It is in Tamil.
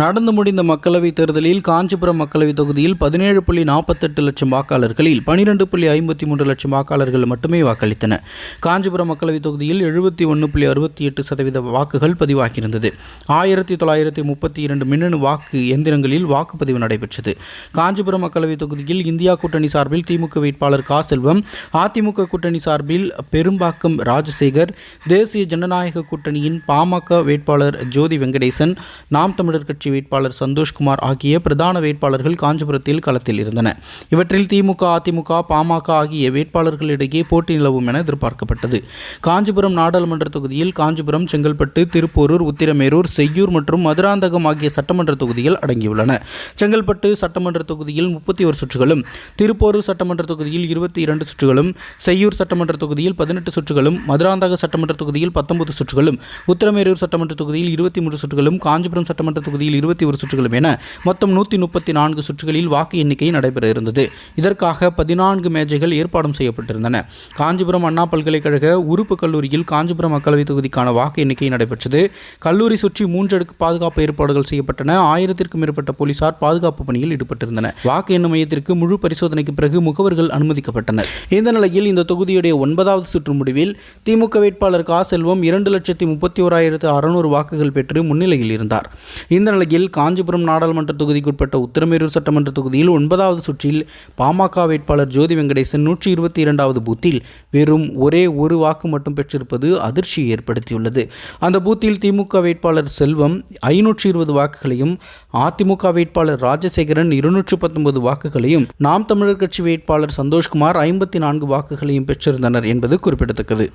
நடந்து முடிந்த மக்களவைத் தேர்தலில் காஞ்சிபுரம் மக்களவைத் தொகுதியில் பதினேழு புள்ளி நாற்பத்தெட்டு லட்சம் வாக்காளர்களில் பனிரெண்டு புள்ளி ஐம்பத்தி மூன்று லட்சம் வாக்காளர்கள் மட்டுமே வாக்களித்தனர். காஞ்சிபுரம் மக்களவைத் தொகுதியில் எழுபத்தி ஒன்று புள்ளி அறுபத்தி எட்டு சதவீத வாக்குகள் பதிவாகியிருந்தது. ஆயிரத்தி தொள்ளாயிரத்தி முப்பத்தி இரண்டு மின்னணு வாக்கு எந்திரங்களில் வாக்குப்பதிவு நடைபெற்றது. காஞ்சிபுரம் மக்களவைத் தொகுதியில் இந்தியா கூட்டணி சார்பில் திமுக வேட்பாளர் கா செல்வம் அதிமுக கூட்டணி சார்பில் பெரும்பாக்கம் ராஜசேகர் தேசிய ஜனநாயக கூட்டணியின் பாமக வேட்பாளர் ஜோதி வெங்கடேசன் நாம் தமிழர் கட்சி வேட்பாளர் சந்தோஷ்குமார் ஆகிய பிரதான வேட்பாளர்கள் காஞ்சிபுரத்தில் களத்தில் இருந்தன. இவற்றில் திமுக அதிமுக பாமக ஆகிய வேட்பாளர்களிடையே போட்டி நிலவும் என எதிர்பார்க்கப்பட்டது. காஞ்சிபுரம் நாடாளுமன்ற தொகுதியில் காஞ்சிபுரம் செங்கல்பட்டு திருப்போரூர் உத்திரமேரூர் செய்யூர் மற்றும் மதுராந்தகம் ஆகிய சட்டமன்ற தொகுதிகள் அடங்கியுள்ளன. செங்கல்பட்டு சட்டமன்ற தொகுதியில் முப்பத்தி ஒரு சுற்றுகளும் திருப்போரூர் சட்டமன்ற தொகுதியில் இருபத்தி இரண்டு சுற்றுகளும் செய்யூர் சட்டமன்ற தொகுதியில் பதினெட்டு சுற்றுகளும் மதுராந்தக சட்டமன்ற தொகுதியில் பத்தொன்பது சுற்றுகளும் உத்திரமேரூர் சட்டமன்ற தொகுதியில் இருபத்தி மூன்று சுற்றுகளும் காஞ்சிபுரம் சட்டமன்ற தொகுதியில் இருபத்தி ஒரு சுற்றுகளும் என மொத்தம் நூற்றி முப்பத்தி நான்கு சுற்றுகளில் வாக்கு எண்ணிக்கை நடைபெற இருந்தது இதற்காக பதினான்கு மேஜைகள் ஏற்பாடும் செய்யப்பட்டிருந்தன. காஞ்சிபுரம் அண்ணா பல்கலைக்கழக உறுப்பு கல்லூரியில் காஞ்சிபுரம் மக்களவைத் தொகுதிக்கான வாக்கு எண்ணிக்கை நடைபெற்றது. கல்லூரி சுற்றி மூன்றடுக்கு பாதுகாப்பு ஏற்பாடுகள் செய்யப்பட்டன. ஆயிரத்திற்கும் மேற்பட்ட போலீசார் பாதுகாப்பு பணியில் ஈடுபட்டிருந்தனர். வாக்கு எண்ணும் மையத்திற்கு முழு பரிசோதனைக்கு பிறகு முகவர்கள் அனுமதிக்கப்பட்டனர். இந்த நிலையில் இந்த தொகுதியுடைய ஒன்பதாவது சுற்று முடிவில் திமுக வேட்பாளர் கா செல்வம் இரண்டு லட்சத்தி முப்பத்தி ஓராயிரத்து அறுநூறு வாக்குகள் பெற்று முன்னிலையில் இருந்தார். இந்த நிலையில் காஞ்சிபுரம் நாடாளுமன்ற தொகுதிக்குட்பட்ட உத்தரமேரூர் சட்டமன்ற தொகுதியில் ஒன்பதாவது சுற்றில் பாமக வேட்பாளர் ஜோதி வெங்கடேசன் நூற்றி இருபத்தி இரண்டாவது பூத்தில் வெறும் ஒரே ஒரு வாக்கு மட்டும் பெற்றிருப்பது அதிர்ச்சியை ஏற்படுத்தியுள்ளது. அந்த பூத்தில் திமுக வேட்பாளர் செல்வம் ஐநூற்றி இருபது வாக்குகளையும் அதிமுக வேட்பாளர் ராஜசேகரன் இருநூற்று பத்தொன்பது வாக்குகளையும் நாம் தமிழர் கட்சி வேட்பாளர் சந்தோஷ்குமார் ஐம்பத்தி நான்கு வாக்குகளையும் பெற்றிருந்தனர் என்பது குறிப்பிடத்தக்கது.